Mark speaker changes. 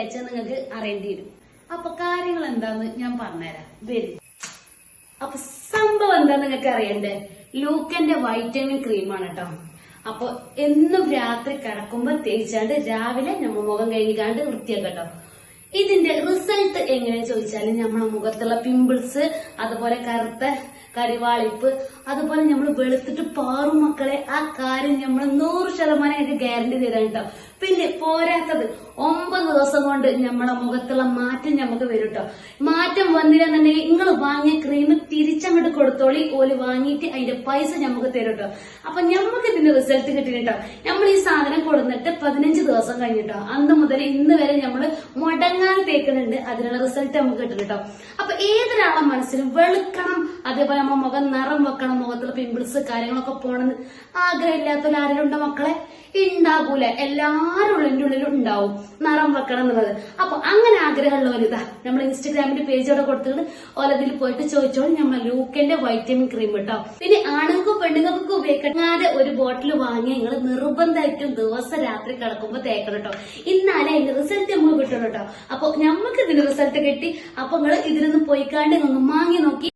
Speaker 1: തേച്ചത് നിങ്ങൾക്ക് അറിയേണ്ടി വരും അപ്പൊ കാര്യങ്ങൾ എന്താന്ന് ഞാൻ പറഞ്ഞുതരാം. വരും. അപ്പൊ സംഭവം എന്താ നിങ്ങൾക്ക് അറിയണ്ടേ? ലൂക്കന്റെ വൈറ്റമിൻ ക്രീമാണ് കേട്ടോ. അപ്പൊ എന്നും രാത്രി കിടക്കുമ്പോ തേച്ചാണ്ട് രാവിലെ നമ്മ മുഖം കഴുകിക്കാണ്ട് കേട്ടോ. ഇതിന്റെ റിസൾട്ട് എങ്ങനെയാ ചോദിച്ചാൽ നമ്മളെ മുഖത്തുള്ള പിമ്പിൾസ് അതുപോലെ കറുത്ത കരിവാളിപ്പ് അതുപോലെ നമ്മൾ വെളുത്തിട്ട് പാറും മക്കളെ ആ കാര്യം നമ്മൾ നൂറ് ശതമാനം എനിക്ക് ഗ്യാരണ്ടി തരാൻ കേട്ടോ. പിന്നെ പോരാത്തത് ദിവസം കൊണ്ട് നമ്മളെ മുഖത്തുള്ള മാറ്റം നമുക്ക് വരും കേട്ടോ മാറ്റം വന്നില്ലെന്നുണ്ടെങ്കിൽ നിങ്ങൾ വാങ്ങിയ ക്രീം തിരിച്ചങ്ങോട്ട് കൊടുത്തോളി ഓൽ വാങ്ങിയിട്ട് അതിന്റെ പൈസ നമുക്ക് തരും കേട്ടോ അപ്പൊ നമുക്ക് ഇതിന്റെ റിസൾട്ട് കിട്ടി കേട്ടോ നമ്മൾ ഈ സാധനം കൊടുത്തിട്ട് പതിനഞ്ച് ദിവസം കഴിഞ്ഞിട്ടോ. അന്ന് മുതൽ ഇന്ന് വരെ നമ്മൾ മുടങ്ങാതെ തേക്കുന്നുണ്ട് അതിനുള്ള റിസൾട്ട് നമുക്ക് കിട്ടും കേട്ടോ അപ്പൊ ഏതൊരാളെ മനസ്സിലും വെളുക്കണം അതേപോലെ നമ്മ മുഖം നിറം വെക്കണം മുഖത്തുള്ള പിമ്പിൾസ് കാര്യങ്ങളൊക്കെ പോണെന്ന് ആഗ്രഹമില്ലാത്ത ആരെങ്കിലും ഉണ്ടോ മക്കളെ? ഉണ്ടാകൂല എല്ലാരും ഉള്ളിന്റെ ഉള്ളിലും ഉണ്ടാവും. നിറം വെക്കണം എന്നുള്ളത്. അപ്പൊ അങ്ങനെ ആഗ്രഹമുള്ളവർ ഇതാ നമ്മൾ ഇൻസ്റ്റഗ്രാമിന്റെ പേജ് അവിടെ കൊടുത്തിട്ട് ഓലതിൽ പോയിട്ട് ചോദിച്ചോളൂ. നമ്മൾ ലൂക്കന്റെ വൈറ്റമിൻ ക്രീം കേട്ടോ പിന്നെ ആണുങ്ങൾക്കും പെണ്ണുങ്ങൾക്കും ഉപയോഗിക്കാതെ ഒരു ബോട്ടിൽ വാങ്ങി നിങ്ങൾ നിർബന്ധമായിട്ടും ദിവസം രാത്രി കിടക്കുമ്പോൾ തേക്കണം കേട്ടോ ഇന്നാലേ അതിന്റെ റിസൾട്ട് നമുക്ക് കിട്ടണം കേട്ടോ അപ്പൊ നമുക്ക് ഇതിന്റെ റിസൾട്ട് കിട്ടി അപ്പൊ നിങ്ങൾ ഇതിനൊന്നും പോയിക്കാണ്ട് ഒന്ന് മാങ്ങി നോക്കി.